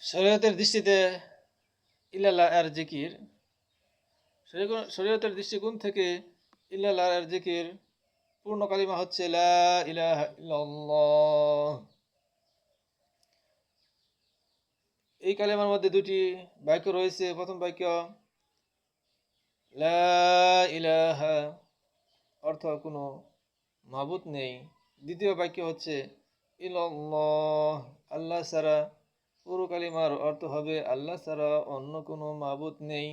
শরীয়তের দৃষ্টিতে ইল্লাল্লাহ আর জিকির শরীয়- শরীয়তের দৃষ্টিকোণ থেকে ইল্লাল্লাহ আর জিকির পূর্ণ কালিমা হচ্ছে এই কালিমার মধ্যে দুটি বাক্য রয়েছে। প্রথম বাক্য ইলাহা, অর্থ কোনো মাবুত নেই। দ্বিতীয় বাক্য হচ্ছে ইল্লাল্লাহ আল্লাহ ছাড়া পুরো কালিমার অর্থ হবে, আল্লাহ ছাড়া অন্য কোনো মাবুত নেই।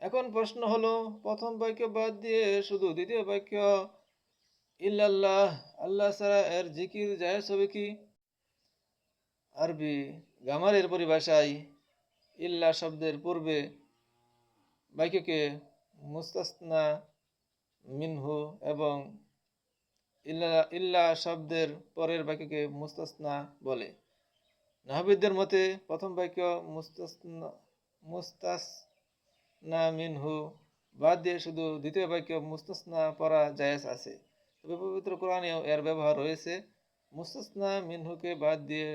এখন প্রশ্ন হলো, প্রথম বাক্য বাদ দিয়ে শুধু দ্বিতীয় বাক্য, ইল্লাল্লাহ, আল্লাহ ছাড়া এর জিকির জায়েজ হবে কি? আরবি গামারের পরিভাষায়, ইল্লা শব্দের পূর্বে বাক্যকে মুস্তাসনা মিনহু এবং ইল্লা ইল্লা শব্দের পরের বাক্যকে মুস্তাসনা বলে। নাহবিদদের মতে প্রথম বাক্য মুস্তাসনা মুস্তাসনা মিনহু, বাদ দিয়ে শুধু দ্বিতীয় বাক্য মুস্তাসনা পড়া জায়েজ আছে। তবে পবিত্র কোরআনেও এর ব্যবহার রয়েছে। মুস্তাসনা মিনহুকে বাদ দিয়ে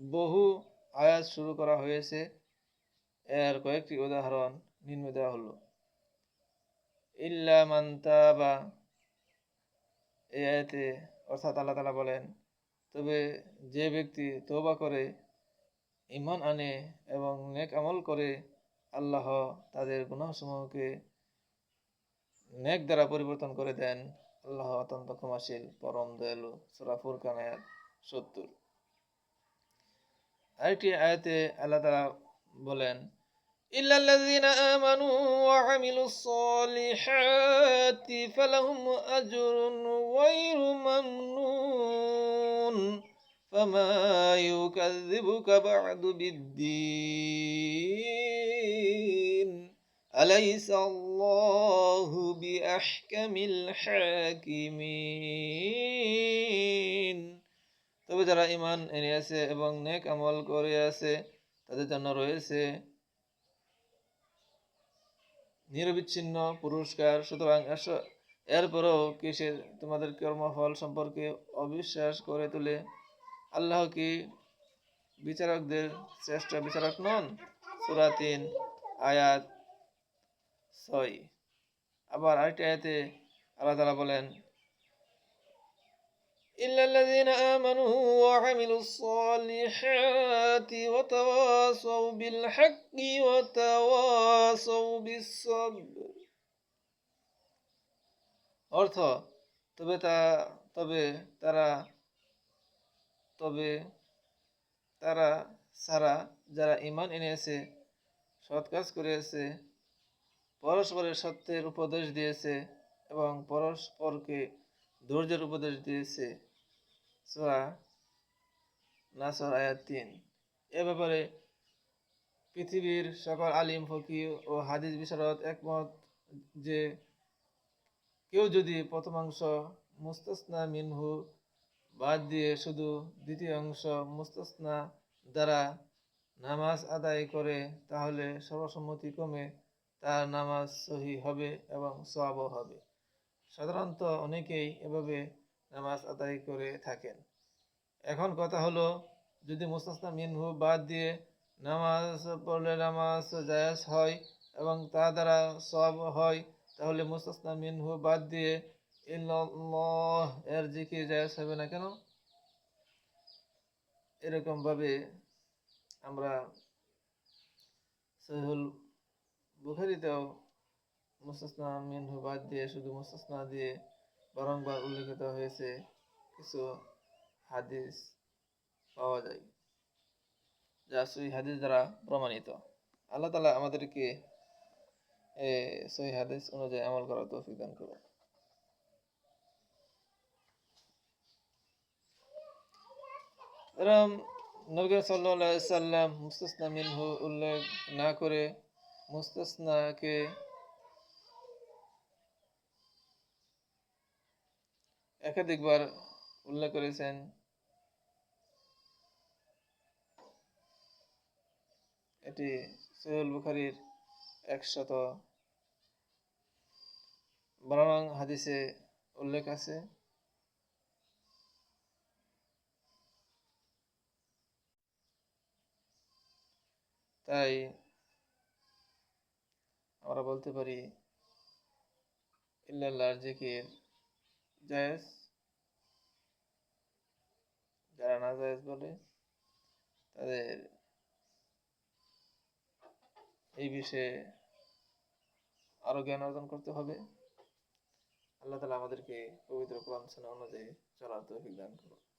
বহু আয়াত শুরু করা হয়েছে। এর কয়েকটি উদাহরণ নিম্নে দেওয়া হলো। ইল্লা মান্তাবা এই আয়াতে অর্থাৎ আল্লাহ তালা বলেন তবে যে ব্যক্তি তৌবা করে ইমান আনে এবং নেক আমল করে আল্লাহ তাদের গুনাহসমূহকে নেক দ্বারা পরিবর্তন করে দেন আল্লাহ অত্যন্ত ক্ষমাশীল পরম দয়ালু সূরা ফুরকান আয়াত সত্তর আরেকটি আয়াতে আল্লাহ তালা বলেন إلا الذين آمنوا وعملوا الصالحات فلهم أجر غير ممنون فما يكذبك بعد بالدين أليس الله بأحكم الحاكمين তবে যারা ইমান এনে আছে এবং নেক আমল করে আছে তাদের জন্য রয়েছে নিরবিচ্ছিন্ন পুরস্কার সুতরাং এস- এরপরও কিসের তোমাদের কর্মফল সম্পর্কে অবিশ্বাস করে তুলে আল্লাহ কি বিচারকদের শ্রেষ্ঠ বিচারক নন সুরা তিন আয়াত ছয় আবার আরেকটি আয়াতে আল্লাহ তালা বলেন إلا الذين آمنوا وعملوا الصالحات وتواصوا بالحق وتواصوا بالصبر অর্থ তবে তা তবে তারা তবে তারা সারা যারা ইমান এনেছে সৎ কাজ করেছে পরস্পরের সত্যের উপদেশ দিয়েছে এবং পরস্পরকে ধৈর্যের উপদেশ দিয়েছে। সূরা নাসর আয়াত তিন। এ ব্যাপারে পৃথিবীর সকল আলিম ফকি ও হাদিস বিশারদ একমত যে কেউ যদি প্রথমাংশ মুস্তাসনা মিনহু বাদ দিয়ে শুধু দ্বিতীয় অংশ মুস্তাসনা দ্বারা নামাজ আদায় করে, তাহলে সর্বসম্মতিক্রমে তার নামাজ সহি হবে এবং সওয়াবও হবে। সাধারণত অনেকেই এভাবে নামাজ আদায় করে থাকেন। এখন কথা হলো, যদি মুস্তাসনা মিনহু বাদ দিয়ে নামাজ পড়লে নামাজ জায়েজ হয় এবং তা দ্বারা সব হয়, তাহলে মুস্তাসনা মিনহু বাদ দিয়ে ইল্লাল্লাহ, এর জিকির জায়েজ হবে না কেন? এরকম ভাবে আমরা সহিহুল বুখারিতেও মুস্তাসনা মিনহু বাদ দিয়ে, শুধু মুস্তাসনা দিয়ে বারংবার উল্লেখিত হয়েছে কিছু হাদিস পাওয়া যায়, যা সহি হাদিস দ্বারা প্রমাণিত। আল্লাহ তালা আমাদেরকে সহি হাদিস অনুযায়ী আমল করার তৌফিক দান করুন এরম নবী সাল্লাহ সাল্লাম মুস্তাসনা মিনহু উল্লেখ না করে মুস্তাসনাকে একাধিকবার উল্লেখ করেছেন। এটি সৈয়দ বুখারির একশত বারো হাদিসে উল্লেখ আছে। তাই আমরা বলতে পারি ইল্লাল্লাহর জিকির জায়েজ। যারা না জায়েজ বলে, তাদের এই বিষয়ে আরও জ্ঞান অর্জন করতে হবে। আল্লাহ তালা আমাদেরকে পবিত্র কোরআন অনুযায়ী চলার তৌফিক দান করুন।